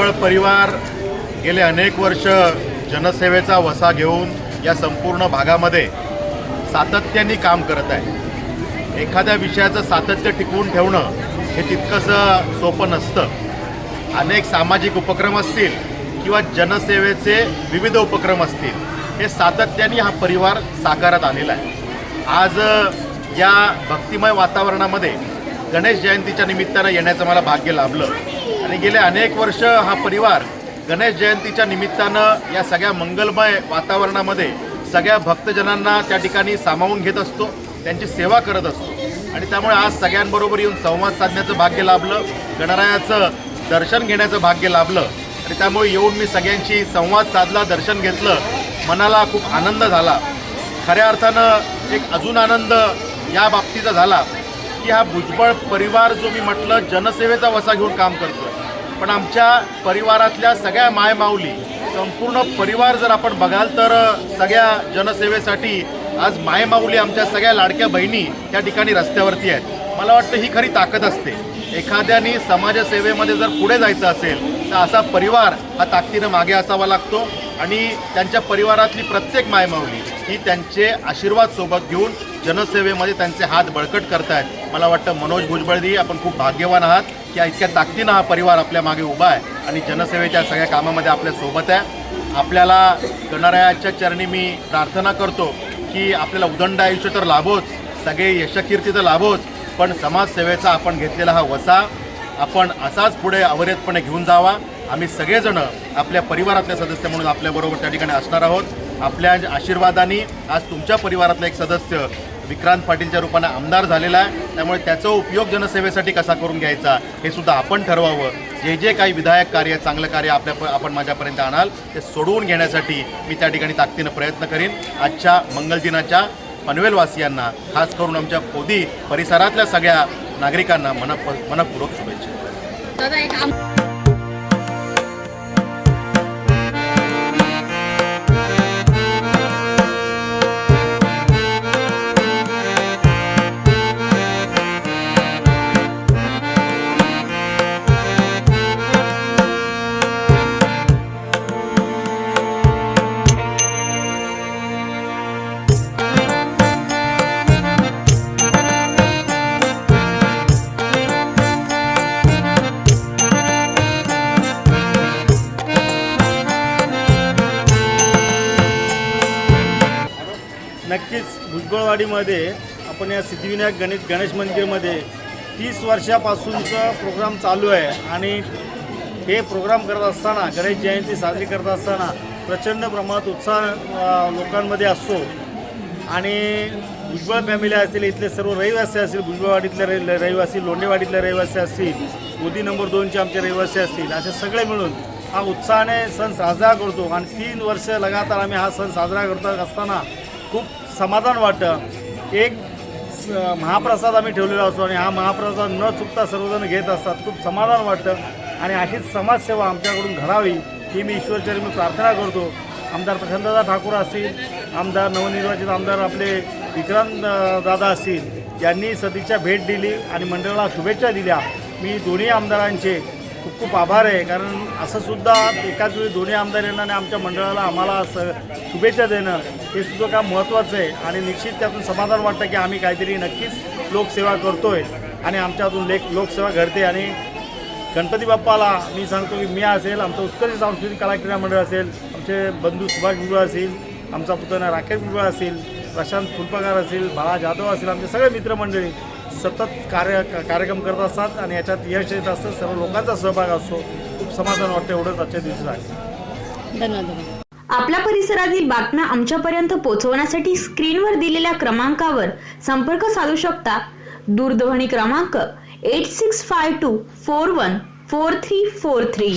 भुजबळ परिवार गेले अनेक वर्ष जनसेवेचा वसा घेऊन या संपूर्ण भागामध्ये सातत्याने काम करत आहे. एखाद्या विषयाचं सातत्य टिकवून ठेवणं हे तितकंसं सोपं नसतं. अनेक सामाजिक उपक्रम असतील किंवा जनसेवेचे विविध उपक्रम असतील हे सातत्याने हा परिवार साकारात आलेला आहे. आज या भक्तिमय वातावरणामध्ये गणेश जयंतीच्या निमित्तानं येण्याचं मला भाग्य लाभलं. आणि गेले अनेक वर्ष हा परिवार गणेश जयंतीच्या निमित्तानं या सगळ्या मंगलमय वातावरणामध्ये सगळ्या भक्तजनांना त्या ठिकाणी सामावून घेत असतो त्यांची सेवा करत असतो. आणि त्यामुळे आज सगळ्यांबरोबर येऊन संवाद साधण्याचं भाग्य लाभलं गणरायाचं दर्शन घेण्याचं भाग्य लाभलं. आणि त्यामुळे येऊन मी सगळ्यांशी संवाद साधला दर्शन घेतलं. मनाला खूप आनंद झाला. खऱ्या अर्थानं एक अजून आनंद या बाबतीचा झाला की हा भुजबळ परिवार जो मी म्हटलं जनसेवेचा वसा घेऊन काम करतो पण आमच्या परिवारातल्या सगळ्या मायमाऊली संपूर्ण परिवार जर आपण बघाल तर सगळ्या जनसेवेसाठी आज मायमाऊली आमच्या सगळ्या लाडक्या बहिणी त्या ठिकाणी रस्त्यावरती आहेत. मला वाटतं ही खरी ताकद असते. एखाद्यानी समाजसेवेमध्ये जर पुढे जायचं असेल तर असा परिवार हा ताकदीनं मागे असावा लागतो आणि त्यांच्या परिवारातली प्रत्येक मायमाऊली ही त्यांचे आशीर्वाद सोबत घेऊन जनसेवेमध्ये त्यांचे हात बळकट करतायत. मला वाटतं मनोज भुजबळजी आपण खूप भाग्यवान आहात की इतक्या ताकदीनं हा परिवार आपल्या मागे उभा आहे आणि जनसेवेच्या सगळ्या कामामध्ये आपल्यासोबत आहे. आपल्याला गणरायाच्या चरणी मी प्रार्थना करतो की आपल्याला उदंड आयुष्य तर लाभोच सगळे यशकीर्ती तर लाभोच पण समाजसेवेचा आपण घेतलेला हा वसा आपण असाच पुढे अवरेतपणे घेऊन जावा. आम्ही सगळेजण आपल्या परिवारातले सदस्य म्हणून आपल्याबरोबर त्या ठिकाणी असणार आहोत. आपल्या आशीर्वादाने आज तुमच्या परिवारातला एक सदस्य विक्रांत पाटीलच्या रूपाने आमदार झालेला आहे. त्यामुळे त्याचा उपयोग जनसेवेसाठी कसा करून घ्यायचा हे सुद्धा आपण ठरवावं. जे जे काही विधायक कार्य चांगलं कार्य आपल्या प- आपण माझ्यापर्यंत आणाल ते सोडवून घेण्यासाठी मी त्या ठिकाणी ताकदीनं प्रयत्न करीन. आजच्या मंगलदिनाच्या पनवेलवासियांना खास करून आमच्या पोदी परिसरातल्या सगळ्या नागरिकांना मनप मनपूर्वक शुभेच्छा. दादा आपण या सिद्धिविनायक गणेश गणेश मंदिरमध्ये तीस वर्षापासूनचा प्रोग्राम चालू आहे आणि हे प्रोग्राम करत असताना गणेश जयंती साजरी करत असताना प्रचंड प्रमाणात उत्साह लोकांमध्ये असतो. आणि भुजबळ फॅमिली असतील इथले सर्व रहिवासी असतील भुजबळवाडीतले रहि रहिवासी लोंढेवाडीतले रहिवासी असतील मोदी नंबर दोनचे आमचे रहिवासी असतील असे सगळे मिळून हा उत्साहाने सण साजरा करतो. आणि तीन वर्ष लगातार आम्ही हा सण साजरा करत असताना खूप समाधान वाटतं. एक स- महाप्रसाद आम्ही ठेवलेला असतो आणि हा महाप्रसाद न चुकता सर्वजण घेत असतात. खूप समाधान वाटतं. आणि अशीच समाजसेवा आमच्याकडून घडावी ही मी ईश्वरचरी मी प्रार्थना करतो. आमदार प्रशांतदा ठाकूर असतील आमदार नवनिर्वाचित आमदार आपले विक्रांत दादा असतील यांनी सतीच्या भेट दिली आणि मंडळाला शुभेच्छा दिल्या. मी दोन्ही आमदारांचे खूप खूप आभार आहे. कारण असं सुद्धा एकाच वेळी दोन्ही आमदार येणं आणि आमच्या मंडळाला आम्हाला स शुभेच्छा देणं हे सुद्धा काम महत्त्वाचं आहे. आणि निश्चित त्यातून समाधान वाटतं की आम्ही काहीतरी नक्कीच लोकसेवा करतोय आणि आमच्यातून लेख लोकसेवा घडते. आणि गणपती बाप्पाला मी सांगतो की मी असेल आमचं उत्कर्ष सांस्कृतिक कला क्रीडा मंडळ असेल आमचे बंधू सुभाष गुरु असतील आमचा पुतणा राकेश बुबळ असेल प्रशांत फुलपगार असेल बाळा जाधव असेल आमचे सगळे मित्रमंडळी सतत कार्य कार्यक्रम करत असतात आणि याच्यात यश येत असतं सर्व लोकांचा सहभाग असतो. खूप समाधान वाटतं एवढंच आजच्या दिवशी आहे धन्यवाद आपल्या परिसरातील बातम्या आमच्यापर्यंत पोहोचवण्यासाठी स्क्रीनवर दिलेल्या क्रमांकावर संपर्क साधू शकता. दूरध्वनी क्रमांक eight six five two four one four three four three